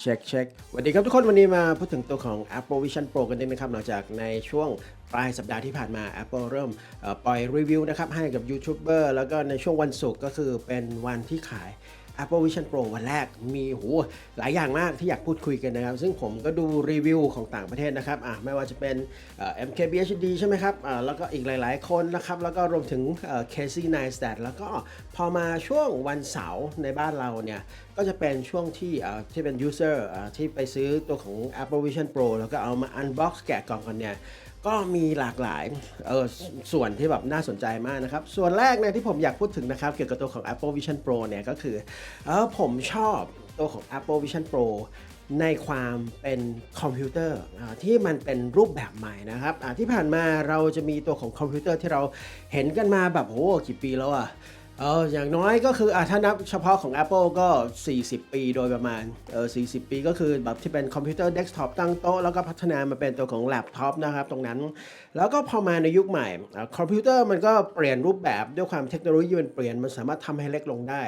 เช็คเช็คสวัสดีครับทุกคนวันนี้มาพูดถึงตัวของ Apple Vision Pro กันนิดนะครับหลังจากในช่วงปลายสัปดาห์ที่ผ่านมา Apple เริ่มปล่อยรีวิวนะครับให้กับยูทูบเบอร์แล้วก็ในช่วงวันศุกร์ก็คือเป็นวันที่ขาย Apple Vision Pro วันแรกมีโหหลายอย่างมากที่อยากพูดคุยกันนะครับ ซึ่งผมก็ดูรีวิวของต่างประเทศนะครับอะไม่ว่าจะเป็นเอ่อ MKBHD ใช่ไหมครับอะแล้วก็อีกหลาย ๆ คนนะครับ แล้วก็รวมถึงเอ่อ Casey Neistat แล้วก็พอมาช่วงวันเสาร์ในบ้านเราเนี่ย ก็จะเป็นช่วงที่อ่อที่เป็น user เอ่อที่ไปซื้อตัวของ Apple Vision Pro แล้วก็เอามา unbox แกะกล่องกันเนี่ย ก็มีหลากหลายเออส่วนที่แบบน่าสนใจมากนะครับ ส่วนแรกเนี่ยที่ผมอยากพูดถึงนะครับ เกี่ยวกับตัวของ Apple Vision Pro เนี่ยก็คือเออผมชอบตัวของ Apple Vision Pro ในความเป็นคอมพิวเตอร์ที่มันเป็นรูปแบบใหม่นะครับที่ผ่านมาเราจะมีตัวของคอมพิวเตอร์ที่เราเห็นกันมาแบบโอ้กี่ปีแล้วอะ เอออย่างน้อยก็คืออะถ้านับเฉพาะของ Apple ก็ 40 ปีโดยประมาณเออ40 ปีก็คือแบบที่เป็นคอมพิวเตอร์เดสก์ท็อปตั้งโต๊ะ แล้วก็พัฒนามาเป็นตัวของแล็ปท็อปนะครับ ตรงนั้นแล้วก็พอมาในยุคใหม่คอมพิวเตอร์มันก็เปลี่ยนรูปแบบด้วยความเทคโนโลยีมันเปลี่ยนมันสามารถทำให้เล็กลงได้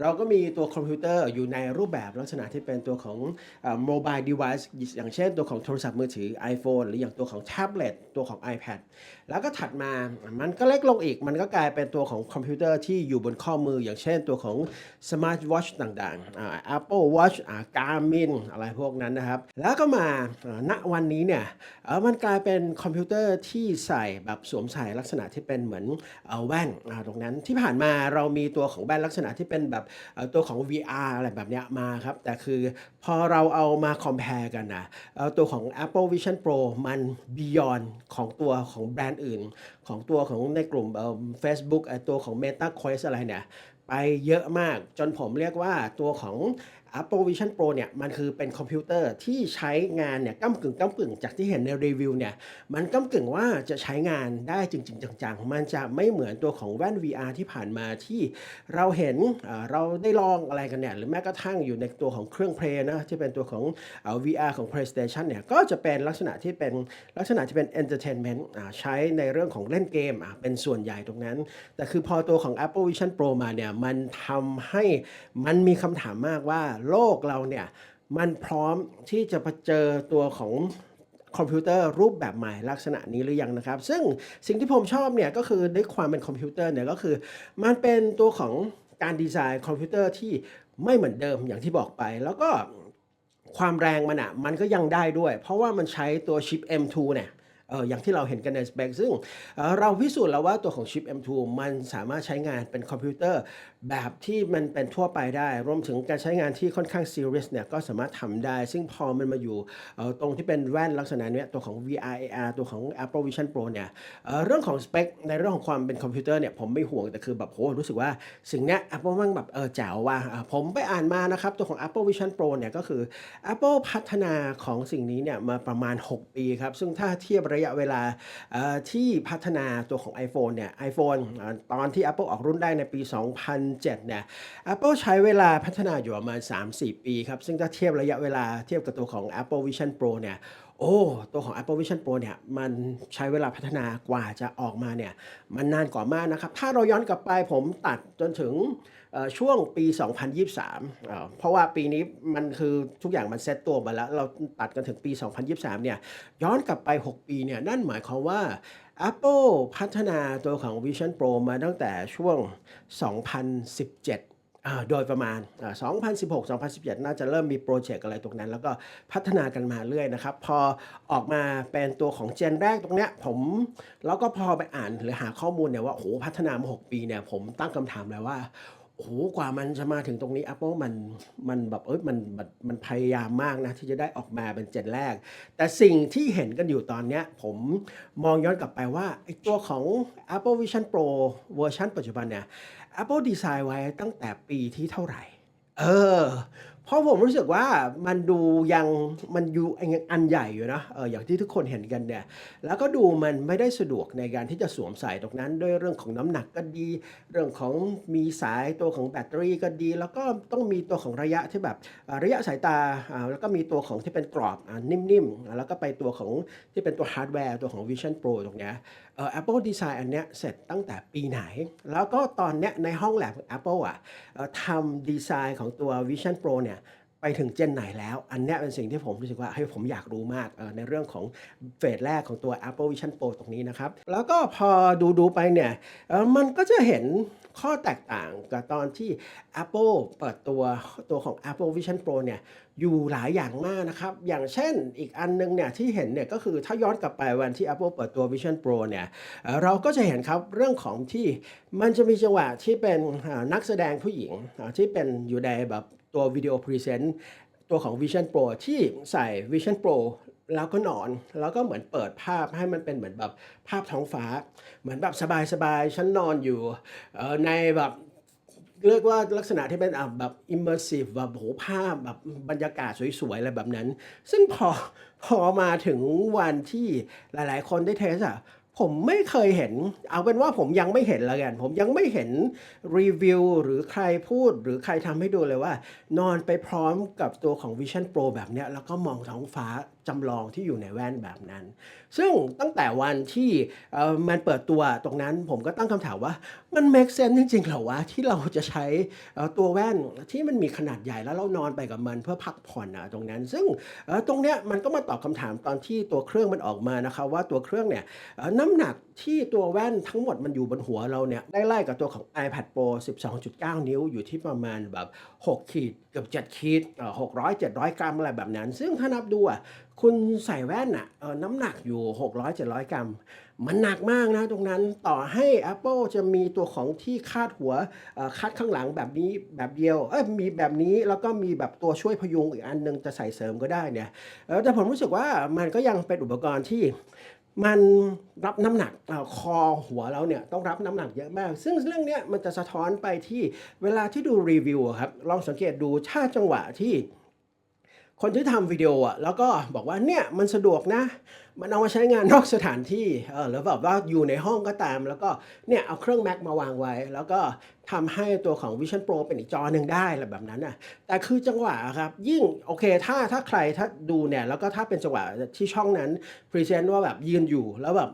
เราก็มีตัวคอมพิวเตอร์อยู่ในรูปแบบลักษณะที่เป็นตัวของโมบายเดเวิ์อย่างเช่นตัวของโทรศัพท์มือถือ iPhone หรืออย่างตัวของแท็บเล็ตตัวของ iPad แล้วก็ถัดมามันก็เล็กลงอีก มันก็กลายเป็นตัวของคอมพิวเตอร์ที่อยู่บนข้อมือ อย่างเช่นตัวของ Smart Watch ต่างๆอ่า Apple Watch อ่า Garmin อะไรพวกนั้นนะครับ แล้วก็มาณวันนี้เนี่ยเออมันกลายเป็นคอมพิวเตอร์ที่ใส่แบบสวมใส่ลักษณะที่เป็นเหมือนเอแว่นตรงนั้นที่ผ่านมาเรามีตัวของแว่นลักษณะที่เป็นแบบตัวของ VR อะไรแบบเนี้ยมาครับ แต่คือพอเราเอามา compare กันนะตัวของ Apple Vision Pro มัน beyond ของตัวของแบรนด์อื่น ของตัวของในกลุ่มเอ่อ Facebook ตัวของ Meta Quest อะไรเนี่ยไปเยอะมากจนผมเรียกว่าตัวของ Apple Vision Pro เนี่ยมันคือเป็นคอมพิวเตอร์ที่ใช้งานเนี่ยก้ากึ่งก้ากึ่งจากที่เห็นในรีวิวเนี่ยมันก้ากึ่งว่าจะใช้งานได้จริง ๆ จังๆ มันจะไม่เหมือนตัวของแว่น VR ที่ผ่านมาที่เราเห็นเราได้ลองอะไรกันเนี่ยหรือแม้กระทั่งอยู่ในตัวของเครื่องเพลย์นะที่เป็นตัวของ VR ของ PlayStation เนี่ยก็จะเป็นลักษณะที่เป็นลักษณะที่เป็น entertainment ใช้ในเรื่องของเล่นเกมเป็นส่วนใหญ่ตรงนั้น แต่คือพอตัวของ Apple Vision Pro มาเนี่ยมันทำให้มันมีคำถามมากว่าโลกเราเนี่ยมันพร้อมที่จะเจอตัวของคอมพิวเตอร์รูปแบบใหม่ลักษณะนี้หรือยังนะครับ ซึ่งสิ่งที่ผมชอบเนี่ยก็คือด้วยความเป็นคอมพิวเตอร์เนี่ยก็คือ มันเป็นตัวของการดีไซน์คอมพิวเตอร์ที่ไม่เหมือนเดิมอย่างที่บอกไป แล้วก็ความแรงมันอะมันก็ยังได้ด้วย เพราะว่ามันใช้ตัวชิป M2 เนี่ยเอออย่างที่เราเห็นกันในสเปคซึ่งเออเราพิสูจน์แล้วว่าตัวของชิป M2 มันสามารถใช้งานเป็นคอมพิวเตอร์แบบที่มันเป็นทั่วไปได้ รวมถึงการใช้งานที่ค่อนข้างซีเรียสเนี่ยก็สามารถทำได้ ซึ่งพอมันมาอยู่ตรงที่เป็นแว่นลักษณะเนี้ยตัวของ VR AR ตัวของ Apple Vision Pro เนี่ยเเรื่องของสเปคในเรื่องของความเป็นคอมพิวเตอร์เนี่ยผมไม่ห่วง แต่คือแบบโหรู้สึกว่าสิ่งเนี้ย Apple มันแบบเออแจ๋วว่ะผมไปอ่านมานะครับ ตัวของ Apple Vision Pro เนี่ยก็คือ Apple พัฒนาของสิ่งนี้เนี่ยมาประมาณ 6 ปีครับ ซึ่งถ้าเทียบระยะเวลาที่พัฒนาตัวของ iPhone เนี่ย iPhone ตอนที่ Apple ออกรุ่นได้ในปี2007 เนี่ย Apple ใช้เวลาพัฒนาอยู่ประมาณ 3-4 ปีครับ ซึ่งถ้าเทียบระยะเวลาเทียบกับตัวของ Apple Vision Pro เนี่ยโอ้ ตัวของ Apple Vision Pro เนี่ย มันใช้เวลาพัฒนากว่าจะออกมาเนี่ย มันนานกว่ามากนะครับ ถ้าเราย้อนกลับไปผมตัดจนถึง ช่วงปี 2023เอ่อเพราะว่าปีนี้มันคือทุกอย่างมันเซตตัวมาแล้ว เราตัดกันถึงปี 2023 เนี่ย ย้อนกลับไป 6 ปีเนี่ย นั่นหมายความว่า Apple พัฒนาตัวของ Vision Pro มาตั้งแต่ช่วง 2017โดยประมาณอ่า2016 2017 น่าจะเริ่มมีโปรเจกต์อะไรตรงนั้น แล้วก็พัฒนากันมาเรื่อยนะครับ พอออกมาเป็นตัวของเจนแรกตรงเนี้ยผมแล้วก็พอไปอ่านหรือหาข้อมูลเนี่ยว่าโอ้โหพัฒนามา 6 ปีเนี่ยผมตั้งคำถามเลยว่า โอ้โหกว่ามันจะมาถึงตรงนี้ Apple มันมันแบบเอ้ยมันมันมันพยายามมากนะ ที่จะได้ออกมาเป็นเจนแรก แต่สิ่งที่เห็นกันอยู่ตอนเนี้ย ผมมองย้อนกลับไปว่าไอตัวของ Apple Vision Pro เวอร์ชันปัจจุบันเนี่ย Apple ดีไซน์ไว้ตั้งแต่ปีที่เท่าไหร่ เออ เพราะผมรู้สึกว่ามันดูยังมันอยู่ยังอันใหญ่อยู่นะเอออย่างที่ทุกคนเห็นกันเนี่ยแล้วก็ดูมันไม่ได้สะดวกในการที่จะสวมใส่ตรงนั้น ด้วยเรื่องของน้ำหนักก็ดี เรื่องของมีสายตัวของแบตเตอรี่ก็ดี แล้วก็ต้องมีตัวของระยะที่แบบระยะสายตาแล้วก็มีตัวของที่เป็นกรอบนิ่มๆแล้วก็ไปตัวของที่เป็นตัวฮาร์ดแวร์ตัวของ Vision Pro ตรงเนี้ย เอ่อ Apple Design อันเนี้ยเสร็จตั้งแต่ปีไหน แล้วก็ตอนเนี้ยในห้องแลบของ Apple อะเอ่อทำดีไซน์ของตัว Vision Pro เนี่ยไปถึงเจนไหนแล้ว อันเนี้ยเป็นสิ่งที่ผมรู้สึกว่าให้ยผมอยากรู้มากเอ่อในเรื่องของเฟสแรกของตัว Apple Vision Pro ตรงนี้นะครับ แล้วก็พอดูดูๆไปเนี่ยเอ่อมันก็จะเห็น ข้อแตกต่างกับตอนที่ Apple เปิดตัวตัวของ Apple Vision Pro เนี่ยอยู่หลายอย่างมากนะครับ อย่างเช่นอีกอันนึงเนี่ยที่เห็นเนี่ยก็คือถ้าย้อนกลับไปวันที่ Apple เปิดตัว Vision Pro เนี่ยเราก็จะเห็นครับเรื่องของที่มันจะมีจังหวะที่เป็นนักแสดงผู้หญิงที่เป็นอยู่ในแบบตัววิดีโอพรีเซนต์ตัวของ Vision Pro ที่ใส่ Vision Pro แล้วก็นอน แล้วก็เหมือนเปิดภาพให้มันเป็นเหมือนแบบภาพท้องฟ้า เหมือนแบบสบายๆฉันนอนอยู่ในแบบเรียกว่าลักษณะที่เป็นแบบ immersive แบบโหภาพแบบบรรยากาศสวยๆ อะไรแบบนั้น ซึ่งพอพอมาถึงวันที่หลายๆ คนได้เทสอะผมไม่เคยเห็น เอาเป็นว่าผมยังไม่เห็นล้วกัน ผมยังไม่เห็นรีวิวหรือใครพูดหรือใครทำให้ดูเลยว่า นอนไปพร้อมกับตัวของ Vision Pro แบบเนี้ยแล้วก็มองท้องฟ้า จำลองที่อยู่ในแว่นแบบนั้น ซึ่งตั้งแต่วันที่มันเปิดตัวตรงนั้นผมก็ตั้งคำถามว่ามัน make sense จริงๆเหรอวะที่เราจะใช้ตัวแว่นที่มันมีขนาดใหญ่แล้วเรานอนไปกับมันเพื่อพักผ่อนอะตรงนั้น ซึ่งตรงเนี้ยมันก็มาตอบคำถามตอนที่ตัวเครื่องมันออกมานะครับว่าตัวเครื่องเนี่ยน้ำหนัก ที่ตัวแว่นทั้งหมดมันอยู่บนหัวเราเนี่ยได้ไล่กับตัวของ iPad Pro 12.9 นิ้วอยู่ที่ประมาณแบบ 6 ขีดเกือบ 7 ขีด600 700 กรัมอะไรแบบนั้น ซึ่งถ้านับดูอะคุณใส่แว่นอะน้ำหนักอยู่ 600 700 กรัม มันหนักมากนะตรงนั้นต่อให้ Apple จะมีตัวของที่คาดหัวคาดข้างหลังแบบนี้แบบเดียวเอ้ยมีแบบนี้แล้วก็มีแบบตัวช่วยพยุงอีกอันหนึงจะใส่เสริมก็ได้เนี่ยแต่ผมรู้สึกว่ามันก็ยังเป็นอุปกรณ์ที่ มันรับน้ำหนักอคอหัวเราเนี่ยต้องรับน้ำหนักเยอะมาก ซึ่งเรื่องนี้มันจะสะท้อนไปที่เวลาที่ดูรีวิวครับลองสังเกตดูถ้าจังหวะที่คนที่ทำวิดีโออะแล้วก็บอกว่าเนี่ยมันสะดวกนะ มันเอามาใช้งานนอกสถานที่เออหรือแบบว่าอยู่ในห้องก็ตาม แล้วก็เนี่ยเอาเครื่อง Mac มาวางไว้ แล้วก็ทำให้ตัวของ Vision Pro เป็นอีกจอหนึ่งได้อะไรแบบนั้นน่ะแต่คือจังหวะครับ ยิ่งโอเคถ้าถ้าใครถ้าดูเนี่ยแล้วก็ถ้าเป็นจังหวะที่ช่องนั้นพรีเซนต์ว่าแบบยืนอยู่แล้วแบบ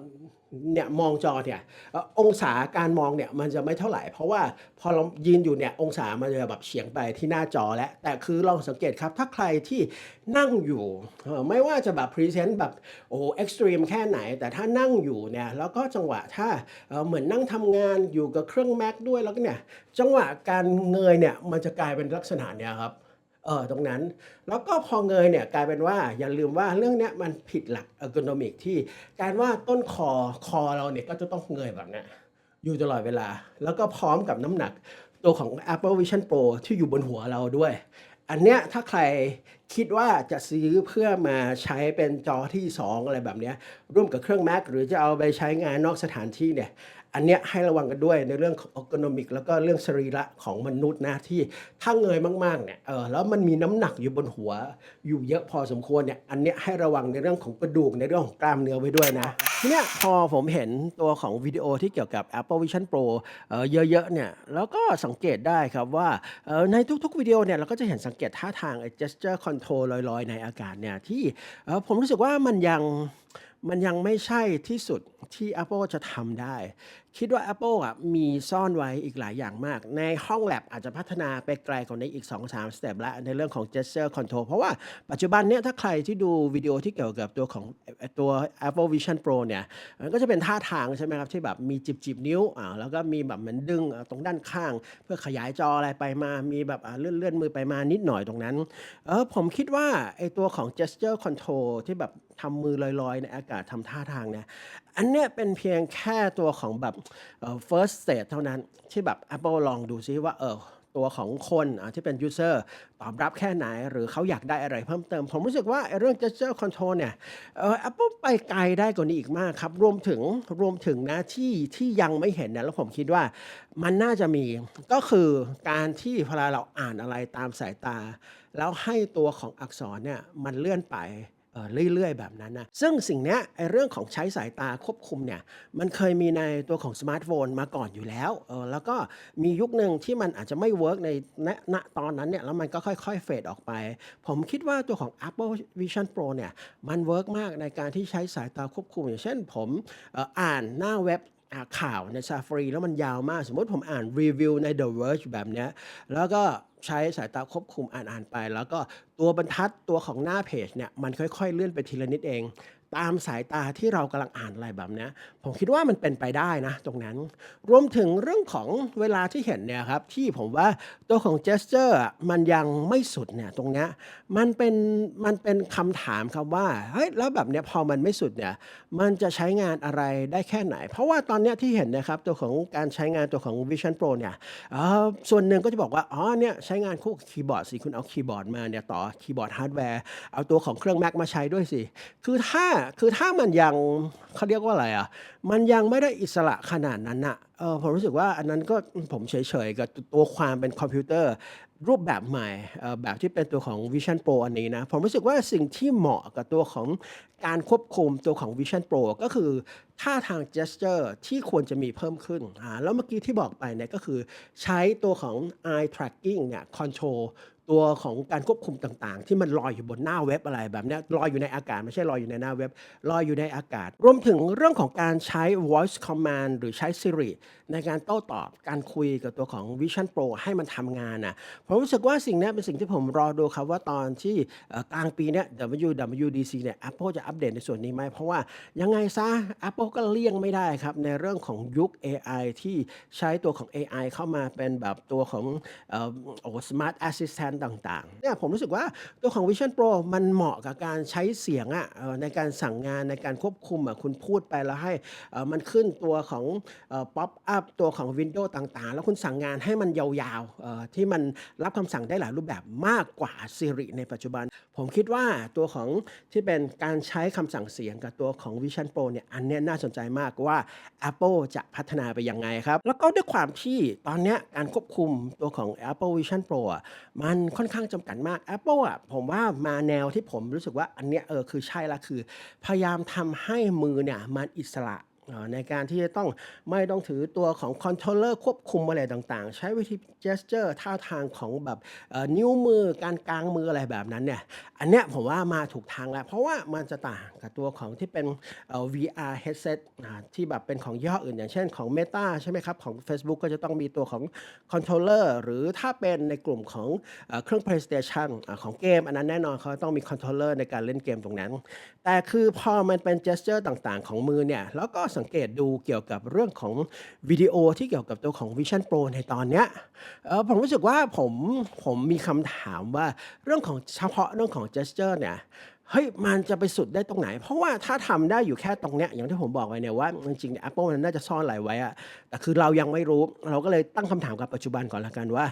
เนี่ยมองจอเนี่ยองศาการมองเนี่ยมันจะไม่เท่าไหร่ เพราะว่าพอเรายืนอยู่เนี่ยองศามันจะแบบเฉียงไปที่หน้าจอแล้วแต่คือลองสังเกตครับถ้าใครที่นั่งอยู่ไม่ว่าจะแบบพรีเซนต์แบบโอ้เอ็กซ์ตรีมแค่ไหน แต่ถ้านั่งอยู่เนี่ยแล้วก็จังหวะถ้าเหมือนนั่งทำงานอยู่กับเครื่อง Mac ด้วยแล้วก็เนี่ยจังหวะการเงยเนี่ยมันจะกลายเป็นลักษณะเนี่ยครับ เออตรงนั้น แล้วก็พอเงยเนี่ยกลายเป็นว่าอย่าลืมว่าเรื่องเนี้ยมันผิดหลัก ergonomic ที่การว่าต้นคอคอเราเนี่ยก็จะต้องเงยแบบเนี้ยอยู่ตลอดเวลา แล้วก็พร้อมกับน้ำหนักตัวของ Apple Vision Pro ที่อยู่บนหัวเราด้วย อันเนี้ยถ้าใครคิดว่าจะซื้อเพื่อมาใช้เป็นจอที่ 2 อะไรแบบเนี้ยร่วมกับเครื่อง Mac หรือจะเอาไปใช้งานนอกสถานที่เนี่ย อันเนี้ยให้ระวังกันด้วยในเรื่องของ ergonomic แล้วก็เรื่องสรีระของมนุษย์นะที่ถ้าเงยมากๆเนี่ยเออแล้วมันมีน้ำหนักอยู่บนหัว อยู่เยอะพอสมควรเนี่ยอันเนี้ยให้ระวังในเรื่องของกระดูกในเรื่องของกล้ามเนื้อไว้ด้วยนะทีเนี้ยพอผมเห็นตัวของวิดีโอที่เกี่ยวกับ Apple Vision Pro เออเยอะๆเนี่ยแล้วก็สังเกตได้ครับว่าเออในทุกๆวิดีโอเนี่ยเราก็จะเห็นสังเกตท่าทางไอ้ gesture control ลอยๆ ในอากาศเนี่ยที่เออผมรู้สึกว่ามันยังมันยังไม่ใช่ที่สุดที่ Apple จะทำได้ คิดว่า Apple อะมีซ่อนไว้อีกหลายอย่างมาก ในห้องแลบอาจจะพัฒนาไปไกลกว่านี้อีก 2-3 สเต็ปล้วในเรื่องของ gesture control เพราะว่าปัจจุบันเนี่ยถ้าใครที่ดูวิดีโอที่เกี่ยวกับตัวของตัว Apple Vision Pro เนี่ยมันก็จะเป็นท่าทางใช่ไหมครับ ที่แบบมีจิบจิบนิ้วอ่าแล้วก็มีแบบเหมือนดึงตรงด้านข้าง เพื่อขยายจออะไรไปมา มีแบบเลื่อนเลื่อนมือไปมานิดหน่อยตรงนั้นเออผมคิดว่าไอตัวของ gesture control ที่แบบทำมือลอยๆในอากาศทำท่าทางเนี่ยอันเนี้ยเป็นเพียงแค่ตัวของแบบ first stage เท่านั้นที่แบบ Apple ลองดูซิว่าเออตัวของคนที่เป็น user ตอบรับแค่ไหน หรือเขาอยากได้อะไรเพิ่มเติม ผมรู้สึกว่าเรื่อง gesture control เนี่ยเออ Apple ไปไกลได้กว่านี้อีกมากครับ รวมถึงรวมถึงนะที่ที่ยังไม่เห็นนะแล้วผมคิดว่ามันน่าจะมีก็คือการที่เวลาเราอ่านอะไรตามสายตา แล้วให้ตัวของอักษรเนี่ยมันเลื่อนไป เรื่อยๆ แบบนั้นนะซึ่งสิ่งนี้ไอเรื่องของใช้สายตาควบคุมเนี่ยมันเคยมีในตัวของสมาร์ทโฟนมาก่อนอยู่แล้วเออแล้วก็มียุคหนึ่งที่มันอาจจะไม่เวิร์กในณณตอนนั้นเนี่ยแล้วมันก็ค่อยๆเฟดออกไป ผมคิดว่าตัวของ Apple Vision Pro เนี่ยมันเวิร์กมากในการที่ใช้สายตาควบคุม อย่างเช่นผมอ่ออ่านหน้าเว็บ ข่าวใน Safari แล้วมันยาวมาก สมมติผมอ่านรีวิวใน The Verge แบบเนี้ยแล้วก็ใช้สายตาควบคุมอ่านอ่านไป แล้วก็ตัวบรรทัดตัวของหน้าเพจเนี่ยมันค่อยๆ เลื่อนไปทีละนิดเอง ตามสายตาที่เรากำลังอ่านอะไรแบบนี้ผมคิดว่ามันเป็นไปได้นะตรงนั้น รวมถึงเรื่องของเวลาที่เห็นเนี่ยครับ ที่ผมว่าตัวของ gesture อะมันยังไม่สุดเนี่ยตรงนี้มันเป็นมันเป็นคำถามครับว่าเฮ้ยแล้วแบบเนี้ยพอมันไม่สุดเนี่ยมันจะใช้งานอะไรได้แค่ไหน?เพราะว่าตอนเนี้ยที่เห็นนะครับตัวของการใช้งานตัวของ Vision Pro เนี่ยอ่อส่วนหนึ่งก็จะบอกว่าอ๋อเนี่ยใช้งานคู่คีย์บอร์ดสิคุณเอาคีย์บอร์ดมาเนี่ยต่อคีย์บอร์ดฮาร์ดแวร์เอาตัวของเครื่อง Mac มาใช้ด้วยสิคือถ้าคือถ้ามันยังเขาเรียกว่าอะไรอะ มันยังไม่ได้อิสระขนาดนั้นน่ะเออผมรู้สึกว่าอันนั้นก็ผมเฉยๆ กับตัวความเป็นคอมพิวเตอร์ รูปแบบใหม่เออแบบที่เป็นตัวของ Vision Pro อันนี้นะ ผมรู้สึกว่าสิ่งที่เหมาะกับตัวของการควบคุมตัวของ Vision Pro ก็คือท่าทาง gesture ที่ควรจะมีเพิ่มขึ้นอ่าแล้วเมื่อกี้ที่บอกไปเนี่ยก็คือใช้ตัวของ Eye Tracking เนี่ยคอนโทรล ตัวของการควบคุมต่างๆ ที่มันลอยอยู่บนหน้าเว็บอะไรแบบนี้ลอยอยู่ในอากาศ ไม่ใช่ลอยอยู่ในหน้าเว็บลอยอยู่ในอากาศ รวมถึงเรื่องของการใช้ Voice Command หรือใช้ Siri ในการโต้ตอบการคุยกับตัวของ Vision Pro ให้มันทำงานน่ะผมรู้สึกว่าสิ่งนี้เป็นสิ่งที่ผมรอดูครับว่าตอนที่กลางปีเนี้ย WWDC เนี่ย Apple จะอัปเดตในส่วนนี้ไหม?เพราะว่ายังไงเสีย Apple ก็เลี่ยงไม่ได้ครับในเรื่องของยุคเอไอที่ใช้ตัวของเอไอเข้ามาเป็นแบบตัวของโอ้ Smart Assistant ต่างๆเนี่ยผมรู้สึกว่าตัวของ Vision Pro มันเหมาะกับการใช้เสียงอะเอ่อในการสั่งงานในการควบคุมอะคุณพูดไปแล้วให้มันขึ้นตัวของเอ่อปอัปตัวของวินโดว์ต่างๆ แล้วคุณสั่งงานให้มันยาวๆที่มันรับคำสั่งได้หลายรูปแบบมากกว่า Siri ในปัจจุบัน ผมคิดว่าตัวของที่เป็นการใช้คำสั่งเสียงกับตัวของ Vision Pro เนี่ยอันนี้น่าสนใจมากว่า Apple จะพัฒนาไปยังไงครับ แล้วก็ด้วยความที่ตอนนี้การควบคุมตัวของ Apple Vision Pro อะมันค่อนข้างจำกัดมาก Apple อะผมว่ามาแนวที่ผมรู้สึกว่าอันเนี้ยเออคือใช่ละคือ พยายามทำให้มือเนี่ยมันอิสระ ในการที่จะต้องไม่ต้องถือตัวของคอนโทรลเลอร์ควบคุมอะไรต่างๆ ใช้วิธี gesture ท่าทางของแบบนิ้วมือการกางมืออะไรแบบนั้นเนี่ยอันเนี้ยผมว่ามาถูกทางแล้ว เพราะว่ามันจะต่างกับตัวของที่เป็น VR headset ที่แบบเป็นของย่ห้ออื่น อย่างเช่นของ Meta ใช่ไหมครับ ของเฟซบุ๊กก็จะต้องมีตัวของคอนโทรลเลอร์หรือถ้าเป็นในกลุ่มของเครื่อง PlayStation ของเกม อันนั้นแน่นอนเขาต้องมีคอนโทรลเลอร์ในการเล่นเกมตรงนั้น แต่คือพอมันเป็น gesture ต่างๆ ของมือเนี่ยแล้วก็สังเกตดูเกี่ยวกับเรื่องของวิดีโอที่เกี่ยวกับตัวของ Vision Pro ในตอนเนี้ยเอ่อผมรู้สึกว่าผมผมมีคำถามว่าเรื่องของเฉพาะเรื่องของ gesture เนี่ยเฮ้ยมันจะไปสุดได้ตรงไหน?เพราะว่าถ้าทำได้อยู่แค่ตรงเนี้ยอย่างที่ผมบอกไปเนี่ยว่าจริงๆ Apple มันน่าจะซ่อนอะไรไว้อะแต่คือเรายังไม่รู้เราก็เลยตั้งคำถามกับปัจจุบันก่อนล้วกันว่า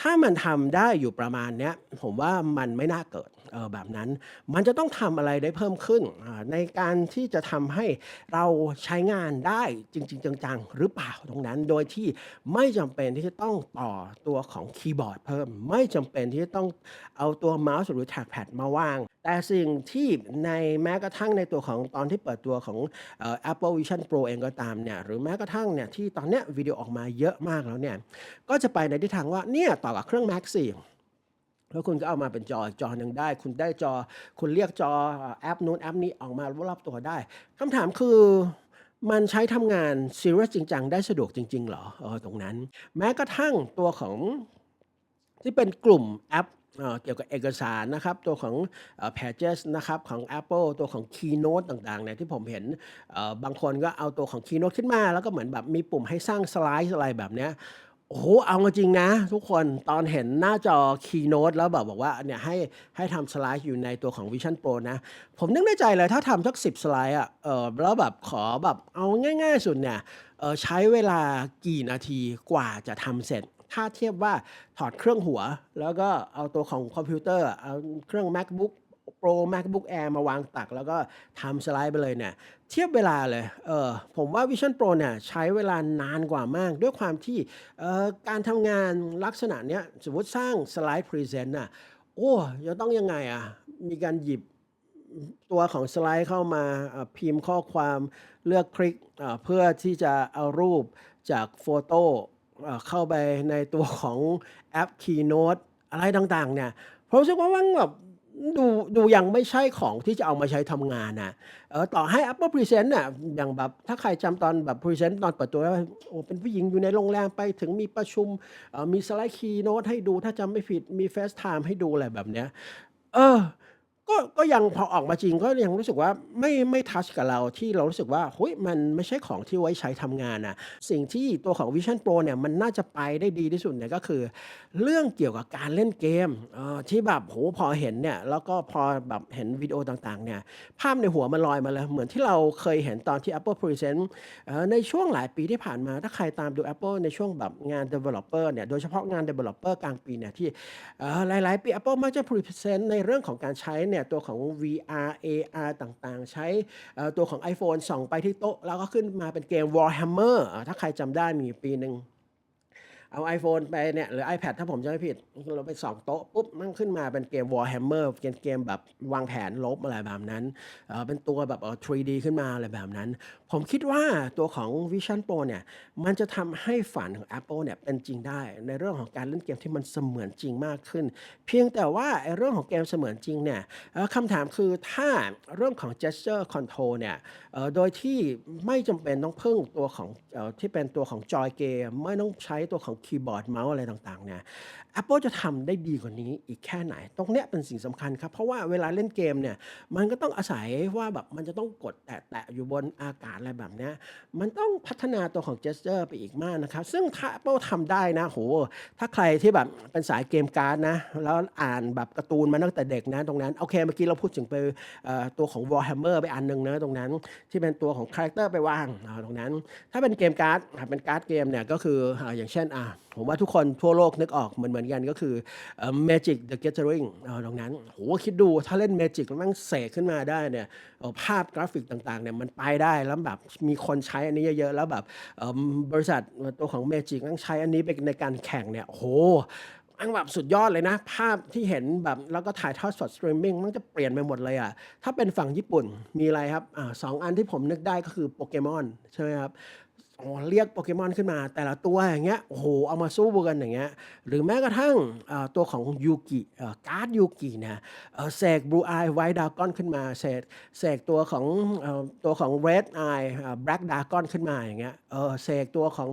ถ้ามันทำได้อยู่ประมาณเนี้ยผมว่ามันไม่น่าเกิด แบบนั้น มันจะต้องทำอะไรได้เพิ่มขึ้น ในการที่จะทำให้เราใช้งานได้จริง ๆ จังๆ หรือเปล่าตรงนั้น?โดยที่ไม่จำเป็นที่จะต้องต่อตัวของคีย์บอร์ดเพิ่ม ไม่จำเป็นที่จะต้องเอาตัวเมาส์หรือ trackpad มาวาง แต่สิ่งที่ในแม้กระทั่งในตัวของตอนที่เปิดตัวของ Apple Vision Pro เองก็ตามเนี่ยหรือแม้กระทั่งเนี่ยที่ตอนเนี้ยวิดีโอออกมาเยอะมากแล้วเนี่ยก็จะไปในทิศทางว่าเนี่ยต่อกับเครื่อง Mac สิ แล้วคุณก็เอามาเป็นจอจอหนึ่งได้ คุณได้จอ คุณเรียกจอแอปนู้นแอปนี้ออกมารอบตัวได้คำถามคือมันใช้ทำงานซีเรียสจริงจังได้สะดวกจริงๆเหรอ?ออตรงนั้น แม้กระทั่งตัวของที่เป็นกลุ่มแอปเกี่ยวกับเอกสารนะครับ ตัวของ Pages นะครับของ Apple ตัวของ Keynote ต่างๆเนี่ยที่ผมเห็นบางคนก็เอาตัวของ Keynote ขึ้นมา แล้วก็เหมือนแบบมีปุ่มให้สร้างสไลด์อะไรแบบเนี้ย โอ้โฮเอาจริงๆนะ ทุกคนตอนเห็นหน้าจอ Keynote แล้วแบบบอกว่าเนี่ยให้ให้ทำสไลด์อยู่ในตัวของ Vision Pro นะ ผมนึกในใจเลยถ้าทำสัก 10 สไลด์อะเอ่อแล้วแบบขอแบบเอาง่ายๆสุดเนี่ยเออใช้เวลากี่นาทีกว่าจะทำเสร็จ?ถ้าเทียบว่าถอดเครื่องหัว แล้วก็เอาตัวของคอมพิวเตอร์เอาเครื่อง MacBook Pro MacBook Air มาวางตัก แล้วก็ทำสไลด์ไปเลยเนี่ยเทียบเวลาเลยเออผมว่า Vision Pro เนี่ยใช้เวลานานกว่ามาก ด้วยความที่เออการทำงานลักษณะเนี้ยสมมติสร้างสไลด์พรีเซนต์น่ะโอ้จะต้องยังไงอะมีการหยิบตัวของสไลด์เข้ามาพิมพ์ข้อความเลือกคลิกเพื่อที่จะเอารูปจากโฟโตเอ่อเข้าไปในตัวของแอป Keynote อะไรต่างๆเนี่ยผมรู้สึกว่ามันแบบ ดูดูยังไม่ใช่ของที่จะเอามาใช้ทำงานนะเออต่อให้ Apple Present น่ะอย่างแบบถ้าใครจำตอนแบบพรีเซนต์ตอนเปิดตัวแล้วโอ้เป็นผู้หญิงอยู่ในโรงแรมไปถึงมีประชุมเอ่อมีสไลด์คีย์โน้ตให้ดูถ้าจำไม่ผิดมี FaceTime ให้ดูอะไรแบบเนี้ยเออ ก็ ก็ยังพอออกมาจริงก็ยังรู้สึกว่าไม่ไม่ทัชกับเราที่เรารู้สึกว่าเฮ้ยมันไม่ใช่ของที่ไว้ใช้ทำงานน่ะสิ่งที่ตัวของ Vision Pro เนี่ยมันน่าจะไปได้ดีที่สุดเนี่ยก็คือ เรื่องเกี่ยวกับการเล่นเกมเอ่อที่แบบโหพอเห็นเนี่ยแล้วก็พอแบบเห็นวิดีโอต่างๆเนี่ยภาพในหัวมันลอยมาเลย เหมือนที่เราเคยเห็นตอนที่ Apple Present เอ่อในช่วงหลายปีที่ผ่านมาถ้าใครตามดู Apple ในช่วงแบบงาน Developer เนี่ยโดยเฉพาะงาน Developer กลางปีเนี่ยที่เอ่อหลายๆปี Apple มักจะ Present ในเรื่องของการใช้เนี่ยตัวของ VR AR ต่างๆ ใช้ตัวของ iPhone ส่องไปที่โต๊ะ แล้วก็ขึ้นมาเป็นเกม Warhammer ถ้าใครจำได้มีปีหนึ่งเอา iPhone ไปเนี่ยหรือ iPad ถ้าผมจำไม่ผิด เราไปส่องโต๊ะปุ๊บมันขึ้นมาเป็นเกม Warhammer เกมเกมแบบวางแผนลบอะไรแบบนั้น เป็นตัวแบบ 3D ขึ้นมาอะไรแบบนั้น ผมคิดว่าตัวของ Vision Pro เนี่ยมันจะทำให้ฝันของ Apple เนี่ยเป็นจริงได้ ในเรื่องของการเล่นเกมที่มันเสมือนจริงมากขึ้น เพียงแต่ว่าไอ้เรื่องของเกมเสมือนจริงเนี่ยเอ่อคำถามคือถ้าเรื่องของ gesture control เนี่ยเอ่อโดยที่ไม่จำเป็นต้องพึ่งตัวของเอ่อที่เป็นตัวของจอยเกม ไม่ต้องใช้ตัวของคีย์บอร์ดเมาส์อะไรต่างๆเนี่ย Apple จะทำได้ดีกว่านี้อีกแค่ไหน ตรงเนี้ยเป็นสิ่งสำคัญครับ เพราะว่าเวลาเล่นเกมเนี่ย มันก็ต้องอาศัยว่าแบบมันจะต้องกดแตะๆอยู่บนอากาศอะไรแบบเนี้ย มันต้องพัฒนาตัวของ gesture ไปอีกมากนะครับ ซึ่งถ้า Apple ทำได้นะโห ถ้าใครที่แบบเป็นสายเกมการ์ดนะ แล้วอ่านแบบการ์ตูนมาตั้งแต่เด็กนะตรงนั้น โอเคเมื่อกี้เราพูดถึงไปตัวของ Warhammer ไปอันหนึงนะตรงนั้น ที่เป็นตัวของคาแรคเตอร์ไปวางตรงนั้น ถ้าเป็นเกมการ์ดเป็นการ์ดเกมเนี่ยก็คืออย่างเช่นอะ ผมว่าทุกคนทั่วโลกนึกออกเหมือนเหมือนกันก็คือเอ่อ Magic the Gathering ตรงนั้นโหคิดดูถ้าเล่น Magic แล้วมันเสกขึ้นมาได้เนี่ยภาพกราฟิกต่างๆเนี่ยมันไปได้แล้วแบบมีคนใช้อันนี้เยอะๆ แล้วแบบบริษัทตัวของ Magic แมันใช้อันนี้ไปในการแข่งเนี่ยโหอังแบบสุดยอดเลยนะ ภาพที่เห็นแบบแล้วก็ถ่ายทอดสดสตรีมมิ่งมันจะเปลี่ยนไปหมดเลยอะถ้าเป็นฝั่งญี่ปุ่นมีอะไรครับอสองอันที่ผมนึกได้ก็คือโปเกมอนใช่ไหมครับ อ๋อเรียกโปเกมอนขึ้นมา แต่ละตัวอย่างเงี้ยโอ้โหเอามาสู้กันอย่างเงี้ยหรือแม้กระทั่งตัวของยูกิการ์ดยูกินะเสกบลูไอไวท์ดากอนขึ้นมาเสกเสกตัวของอตัวของเรดไอแบล็กดากอนขึ้นมาอย่างเงี้ยเออเสกตัวของ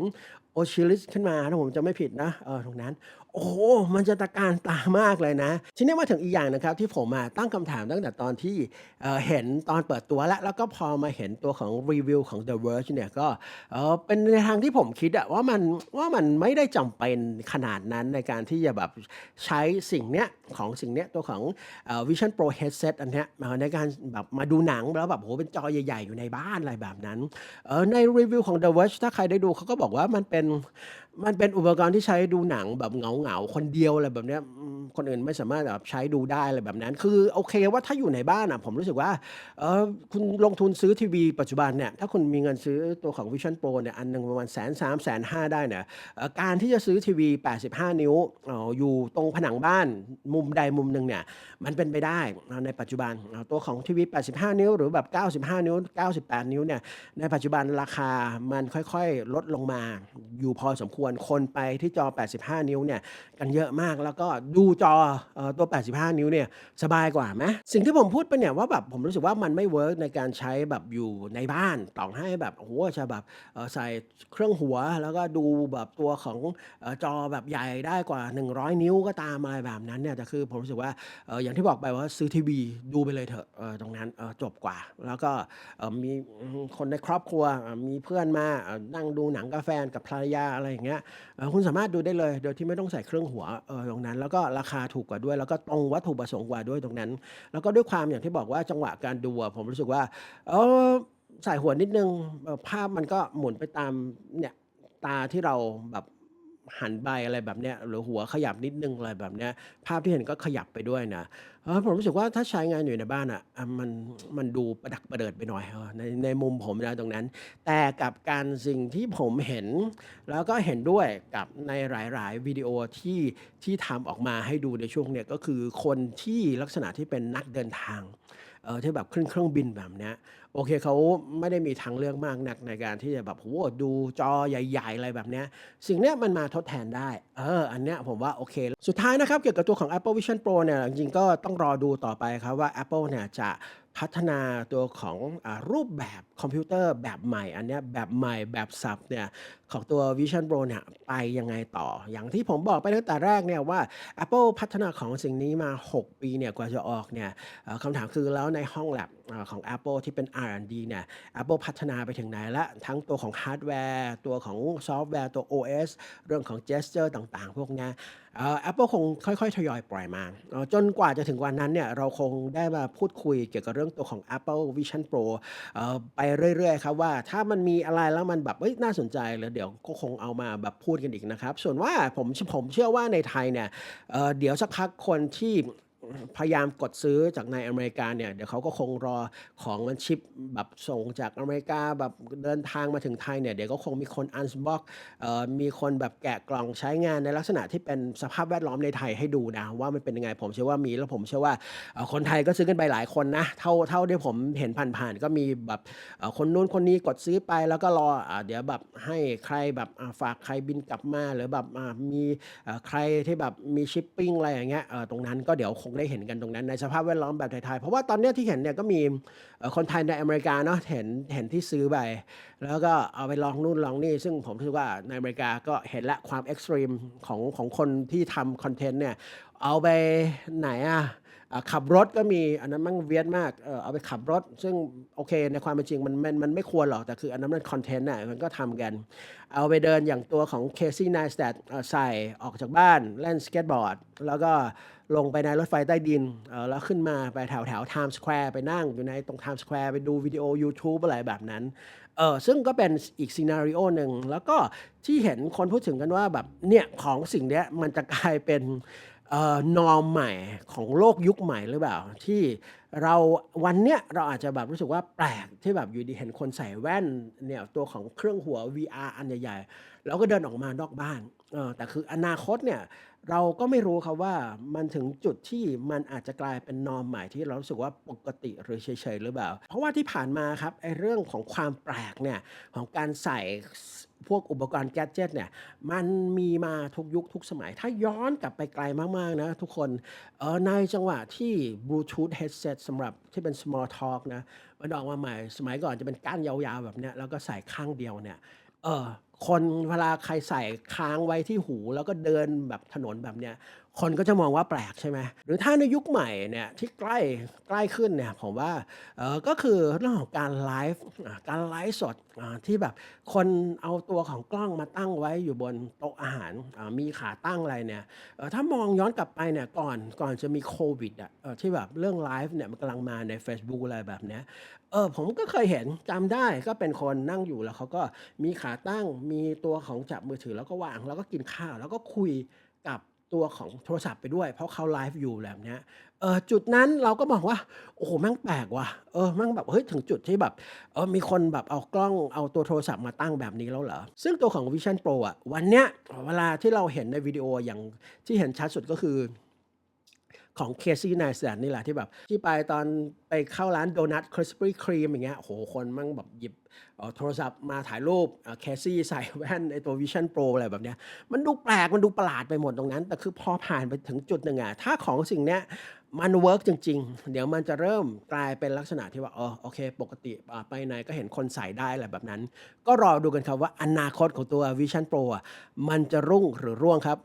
โอชิลิสขึ้นมาถ้าผมจะไม่ผิดนะเออตรงนั้น โอ้โหมันจะตะการตามากเลยนะทีนี้มาถึงอีกอย่างนะครับที่ผมมาตั้งคำถามตั้งแต่ตอนที่เเห็นตอนเปิดตัวแล้วแล้วก็พอมาเห็นตัวของรีวิวของ The Verge เนี่ยก็เเป็นในทางที่ผมคิดอะว่ามันว่ามันไม่ได้จำเป็นขนาดนั้นในการที่จะแบบใช้สิ่งเนี้ยของสิ่งเนี้ยตัวของ Vision Pro headset อันเนี้ยในการแบบมาดูหนังแล้วแบบโหเป็นจอใหญ่ ๆ อยู่ในบ้านอะไรแบบนั้นในรีวิวของ The Verge ถ้าใครได้ดูเขาก็บอกว่ามันเป็นมันเป็นอุปกรณ์ที่ใช้ดูหนังแบบเหงา ๆ คนเดียวอะไรแบบเนี้ยอืมคนอื่นไม่สามารถแบบใช้ดูได้อะไรแบบนั้น คือโอเคว่าถ้าอยู่ในบ้านอะผมรู้สึกว่า เออคุณลงทุนซื้อทีวีปัจจุบันเนี่ย ถ้าคุณมีเงินซื้อตัวของ Vision Pro เนี่ย อันหนึ่งประมาณแสนสามแสนห้าได้เนี่ยเอ่อการที่จะซื้อทีวี 85 นิ้วเอ่ออยู่ตรงผนังบ้านมุมใดมุมหนึ่งเนี่ย มันเป็นไปได้ในปัจจุบันอ่าตัวของทีวี 85 นิ้ว หรือแบบ 95 นิ้ว 98 นิ้วเนี่ย ในปัจจุบันราคามันค่อยๆ ลดลงมาอยู่พอสมควรคนไปที่จอ 85 นิ้วเนี่ยกันเยอะมากแล้วก็ดูจอออตัว 85 นิ้วเนี่ยสบายกว่าไหมสิ่งที่ผมพูดไปเนี่ยว่าแบบผมรู้สึกว่ามันไม่เวิร์กในการใช้แบบอยู่ในบ้านต่องให้แบบโอ้โหจะแบบใส่เครื่องหัวแล้วก็ดูแบบตัวของออจอแบบใหญ่ได้กว่า 100 นิ้วก็ตามอะไรแบบนั้นเนี่ยแต่คือผมรู้สึกว่าอออย่างที่บอกไปว่าซื้อทีวีดูไปเลยเถอะออตรงนั้นออจบกว่า แล้วก็มีคนในครอบครัวมีเพื่อนมานั่งดูหนังกับแฟนกับภรรยาอะไรอย่างเงี้ยเอ่อคุณสามารถดูได้เลยโดยที่ไม่ต้องใส่เครื่องหัวตรงนั้น แล้วก็ราคาถูกกว่าด้วย แล้วก็ตรงวัตถุประสงค์กว่าด้วยตรงนั้น แล้วก็ด้วยความอย่างที่บอกว่าจังหวะการดูผมรู้สึกว่าเออใส่หัวนิดนึงภาพมันก็หมุนไปตามเนี่ยตาที่เราแบบ หันไปอะไรแบบเนี้ยหรือหัวขยับนิดนึงอะไรแบบเนี้ย ภาพที่เห็นก็ขยับไปด้วยนะเออผมรู้สึกว่าถ้าใช้งานอยู่ในบ้านอะอะมันมันดูประดักประเดิดไปหน่อยเออในในมุมผมนะตรงนั้น แต่กับการสิ่งที่ผมเห็น แล้วก็เห็นด้วยกับในหลาย ๆ วิดีโอที่ที่ทำออกมาให้ดูในช่วงเนี้ยก็คือคนที่ลักษณะที่เป็นนักเดินทางเอ่อที่แบบขึ้นเครื่องบินแบบเนี้ย โอเคเขาไม่ได้มีทางเลือกมากนักในการที่จะแบบโอ้โฮดูจอใหญ่ ๆ อะไรแบบเนี้ยสิ่งเนี้ยมันมาทดแทนได้ เออ อันเนี้ยผมว่าโอเค สุดท้ายนะครับ เกี่ยวกับตัวของ Apple Vision Pro เนี่ยจริงๆก็ต้องรอดูต่อไปครับว่า Apple เนี่ยจะพัฒนาตัวของอรูปแบบคอมพิวเตอร์แบบใหม่ อันเนี้ยแบบใหม่แบบสับเนี่ยของตัว Vision Pro เนี่ยไปยังไงต่อ อย่างที่ผมบอกไปตั้งแต่แรกเนี่ยว่า Apple พัฒนาของสิ่งนี้มา 6 ปีเนี่ยกว่าจะออกเนี่ยคำถามคือแล้วในห้องแลบ อ่าของ Apple ที่เป็น R&D เนี่ย Apple พัฒนาไปถึงไหนแล้วทั้งตัวของฮาร์ดแวร์ ตัวของซอฟต์แวร์ ตัว OS เรื่องของ Gesture ต่างๆ พวกนี้ยเอ่อ Apple คงค่อยๆ ทยอยปล่อยมา จนกว่าจะถึงวันนั้นเนี่ยเราคงได้มาพูดคุยเกี่ยวกับเรื่องตัวของ Apple Vision Pro ไปเรื่อยๆ ครับว่าถ้ามันมีอะไรแล้วมันแบบน่าสนใจแล้วเดี๋ยวก็คงเอามาแบบพูดกันอีกนะครับ ส่วนว่าผมผมเชื่อว่าในไทยเนี่ยเเดี๋ยวสักพักคนที่ พยายามกดซื้อจากในอเมริกาเนี่ยเดี๋ยวเขาก็คงรอของมันชิปแบบส่งจากอเมริกาแบบเดินทางมาถึงไทยเนี่ยเดี๋ยวก็คงมีคน Unbox เอ่อมีคนแบบแกะกล่องใช้งานในลักษณะที่เป็นสภาพแวดล้อมในไทยให้ดูนะว่ามันเป็นยังไงผมเชื่อว่ามีแล้วผมเชื่อว่าคนไทยก็ซื้อกันไปหลายคนนะเท่าเท่าที่ผมเห็นผ่านๆก็มีแบบคนนู้นคนนี้กดซื้อไปแล้วก็รออเดี๋ยวแบบให้ใครแบบฝากใครบินกลับมาหรือแบบมีใครที่แบบมี shipping อะไรอย่างเงี้ยตรงนั้นก็เดี๋ยวคงได้เห็นกันตรงนั้นในสภาพแวดล้อมแบบไทยๆ เพราะว่าตอนเนี้ยที่เห็นเนี่ยก็มีคนไทยในอเมริกาเนาะเห็นเห็นที่ซื้อไป แล้วก็เอาไปลองนู่นลองนี่ ซึ่งผมคิดว่าในอเมริกาก็เห็นละความเอ็กซ์ตรีมของของคนที่ทำคอนเทนต์เนี่ยเอาไปไหนอะ่ะ ขับรถก็มีอันนั้นแม่งเวียดมากเออเอาไปขับรถ ซึ่งโอเคในความเป็นจริงมันมันมันไม่ควรหรอกแต่คืออันนั้นมันคอนเทนต์น่ะมันก็ทำกัน เอาไปเดินอย่างตัวของ Casey Neistat เอ่อใส่ออกจากบ้านเล่นสเก็ตบอร์ด แล้วก็ลงไปในรถไฟใต้ดินเออแล้วขึ้นมาไปแถวๆ Times Square ไปนั่งอยู่ในตรง Times Square ไปดูวิดีโอยูทูบอะไรแบบนั้นเออซึ่งก็เป็นอีก scenario หนึ่งแล้วก็ที่เห็นคนพูดถึงกันว่าแบบเนี่ยของสิ่งนี้มันจะกลายเป็น เอ่อ norm ใหม่ของโลกยุคใหม่หรือเปล่า ที่เราวันเนี้ยเราอาจจะแบบรู้สึกว่าแปลกที่แบบอยู่ดีเห็นคนใส่แว่นเนี่ยตัวของเครื่องหัว VR อันใหญ่ ๆ แล้วก็เดินออกมานอกบ้านเออแต่คืออนาคตเนี่ยเราก็ไม่รู้ครับว่ามันถึงจุดที่มันอาจจะกลายเป็น norm ใหม่ที่เรารู้สึกว่าปกติหรือเฉยๆหรือเปล่า เพราะว่าที่ผ่านมาครับไอ้เรื่องของความแปลกเนี่ยของการใส่ พวกอุปกรณ์แกดเจตเนี่ยมันมีมาทุกยุคทุกสมัย ถ้าย้อนกลับไปไกลมาก ๆ นะทุกคนเออในจังหวะที่บลูทูธเฮดเซ e t สำหรับที่เป็น small talk นะมันออกมาใหม่สมัยก่อนจะเป็นก้านยาวๆ แบบเนี้ยแล้วก็ใส่ข้างเดียวเนี่ยเออคนเวลาใครใส่ค้างไว้ที่หูแล้วก็เดินแบบถนนแบบเนี้ย คนก็จะมองว่าแปลกใช่ไหมหรือถ้าในยุคใหม่เนี่ยที่ใกล้ใกล้ขึ้นเนี่ยผมว่าเออก็คือเรื่องของการไลฟ์การไลฟ์สดที่แบบคนเอาตัวของกล้องมาตั้งไว้อยู่บนโต๊ะอาหารมีขาตั้งอะไรเนี่ยถ้ามองย้อนกลับไปเนี่ยก่อนก่อนจะมีโควิดอะเอ่อที่แบบเรื่องไลฟ์เนี่ยมันกำลังมาในเฟซบุ๊กอะไรแบบเนี้ยเออผมก็เคยเห็นจำได้ก็เป็นคนนั่งอยู่แล้วเขาก็มีขาตั้งมีตัวของจับมือถือแล้วก็วางแล้วก็กินข้าวแล้วก็คุย ตัวของโทรศัพท์ไปด้วย เพราะเขาไลฟ์อยู่แบบเนี้ยเออจุดนั้นเราก็มองว่า โอ้โหแม่งแปลกว่ะเออแม่งแบบเฮ้ยถึงจุดที่แบบเออมีคนแบบเอากล้องเอาตัวโทรศัพท์มาตั้งแบบนี้แล้วเหรอ ซึ่งตัวของ Vision Pro อะวันเนี้ยเวลาที่เราเห็นในวิดีโออย่างที่เห็นชัดสุดก็คือ ของ Casey Neistat นี่แหละที่แบบ ที่ไปตอนไปเข้าร้านโดนัต Krispy Kreme อย่างเงี้ยโอ้โฮคนแม่งแบบหยิบโทรศัพท์มาถ่ายรูปอ่า Casey ใส่แว่นไอตัว Vision Pro อะไรแบบเนี้ยมันดูแปลก มันดูประหลาดไปหมดตรงนั้น แต่คือพอผ่านไปถึงจุดหนึ่งอะถ้าของสิ่งเนี้ยมันเวิร์กจริง ๆ เดี๋ยวมันจะเริ่มกลายเป็นลักษณะที่ว่าอ๋อโอเค ปกติไปไหนก็เห็นคนใส่ได้อะไรแบบนั้น ก็รอดูกันครับว่าอนาคตของตัว Vision Pro อะมันจะรุ่งหรือร่วงครับ